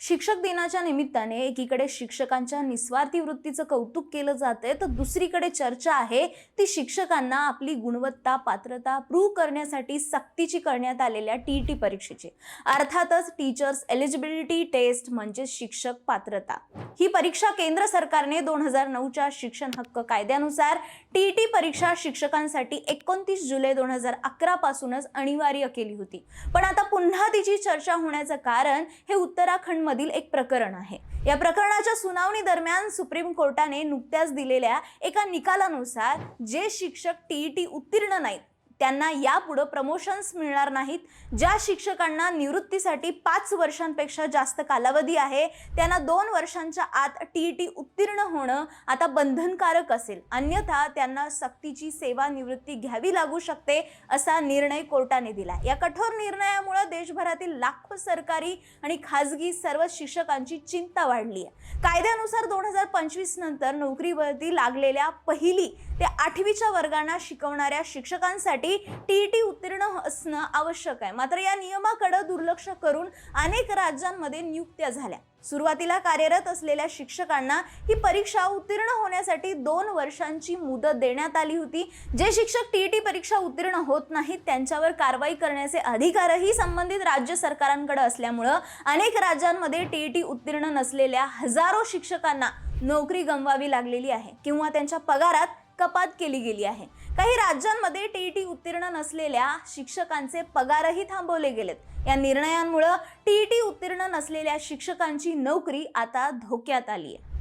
शिक्षक दिनाच्या निमित्ताने एकीकडे शिक्षकांच्या निस्वार्थी वृत्तीचं कौतुक केलं जातंय तर दुसरीकडे चर्चा आहे ती शिक्षकांना आपली गुणवत्ता पात्रता प्रूव्ह करण्यासाठी सक्तीची करण्यात आलेल्या टी टी परीक्षेची. अर्थातच टीचर्स एलिजिबिलिटी टेस्ट म्हणजे शिक्षक पात्रता. ही परीक्षा केंद्र सरकारने दोन हजार नऊच्या शिक्षण हक्क कायद्यानुसार टी टी परीक्षा शिक्षकांसाठी एकोणतीस जुलै दोन हजार अकरा पासूनच अनिवार्य केली होती. पण आता पुन्हा तिची चर्चा होण्याचं कारण हे उत्तराखंड मधील एक प्रकरण आहे. या प्रकरणाच्या सुनावणी दरम्यान सुप्रीम कोर्टाने नुकत्याच दिलेल्या एका निकालानुसार जे शिक्षक टीईटी उत्तीर्ण नाहीत त्यांना यापुढं प्रमोशन्स मिळणार नाहीत. ज्या शिक्षकांना निवृत्तीसाठी पाच वर्षांपेक्षा जास्त कालावधी आहे त्यांना दोन वर्षांच्या आत टी टी उत्तीर्ण होणं आता बंधनकारक असेल. अन्यथा त्यांना सक्तीची सेवा निवृत्ती घ्यावी लागू शकते असा निर्णय कोर्टाने दिला. या कठोर निर्णयामुळे देशभरातील लाखो सरकारी आणि खाजगी सर्व शिक्षकांची चिंता वाढली आहे. कायद्यानुसार दोन हजार पंचवीस नंतर नोकरीवरती लागलेल्या पहिली ते आठवीच्या वर्गांना शिकवणाऱ्या शिक्षकांसाठी टीईटी उत्तीर्ण असणं आवश्यक आहे. मात्र या नियमाकडे दुर्लक्ष करून अनेक राज्यांमध्ये नियुक्त्या झाल्या. सुरुवातीला कार्यरत असलेल्या शिक्षकांना ही परीक्षा उत्तीर्ण होण्यासाठी दोन वर्षांची मुदत देण्यात आली होती. जे शिक्षक टीईटी परीक्षा उत्तीर्ण होत नाहीत त्यांच्यावर कारवाई करण्याचे अधिकारही संबंधित राज्य सरकारांकडे असल्यामुळं अनेक राज्यांमध्ये टीईटी उत्तीर्ण नसलेल्या हजारो शिक्षकांना नोकरी गमवावी लागलेली आहे. किंवा त्यांच्या पगारात कपात केली गेली आहे. काही राज्यांमध्ये टीईटी उत्तीर्ण नसलेल्या शिक्षकांचे पगारही थांबवले गेलेत. या निर्णयांमुळं टीईटी उत्तीर्ण नसलेल्या शिक्षकांची नोकरी आता धोक्यात आली आहे